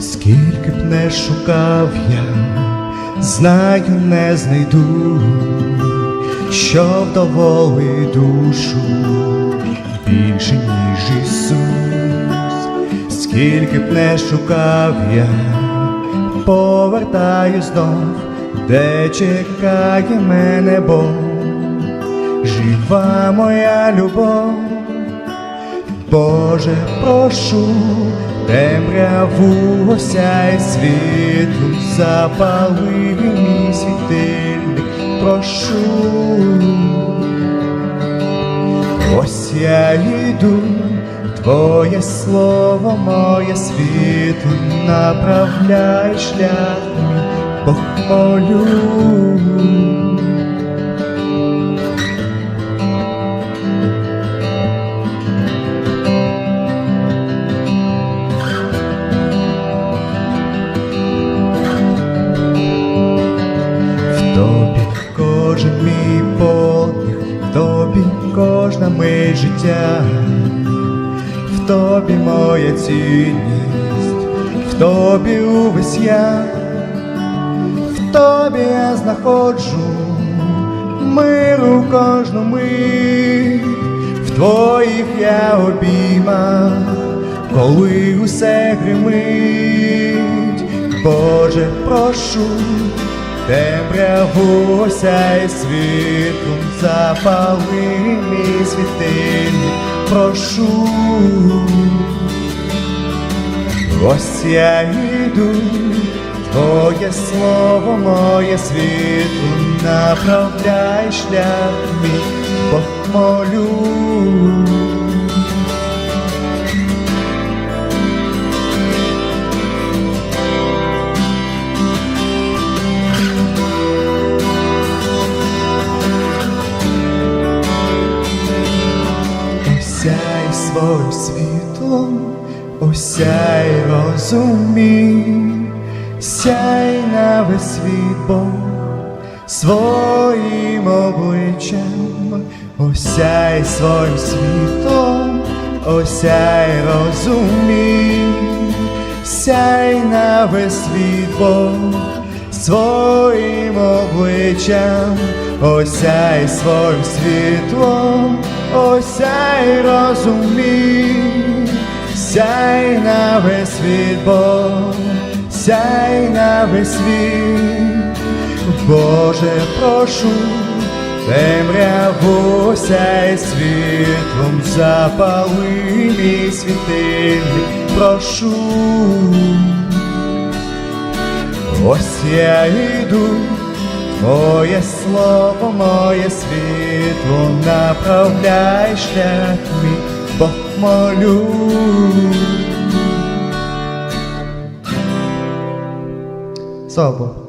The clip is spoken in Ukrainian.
Скільки б не шукав я, знаю, не знайду, що вдоволить душу більше, ніж Ісус. Скільки б не шукав я, повертаю знов, де чекає мене Бог, жива моя любов. Боже, прошу, темряву осяй світлу, запали мій світильник, прошу. Ось я йду, Твоє слово, моє світло, направляй шлях мій. В кожна мить життя, в тобі моя цінність, в тобі увесь я, в тобі я знаходжу миру кожну мить, в твоїх я обіймах, коли усе гримить, Боже, прошу. Темряву осяй світлом, запали мій світильник, прошу. Ось я йду, Твоє слово, моє світло, направляй шлях мій, молю. Осяй своїм світлом, осяй розумій, сяй на весь світ Бог своїм обличчям, осяй своїм світлом, осяй розумій, сяй на весь світ Бог своїм обличчям, осяй своїм світлом, осяй розумій, сяй на весь світ Бог, сяй на весь світ, Боже, прошу, темряву сяй світлом, запали мій світильник, прошу. Ось я йду, Твоє слово, моє світло, направляй шлях мій, Бог молю. Слава Богу.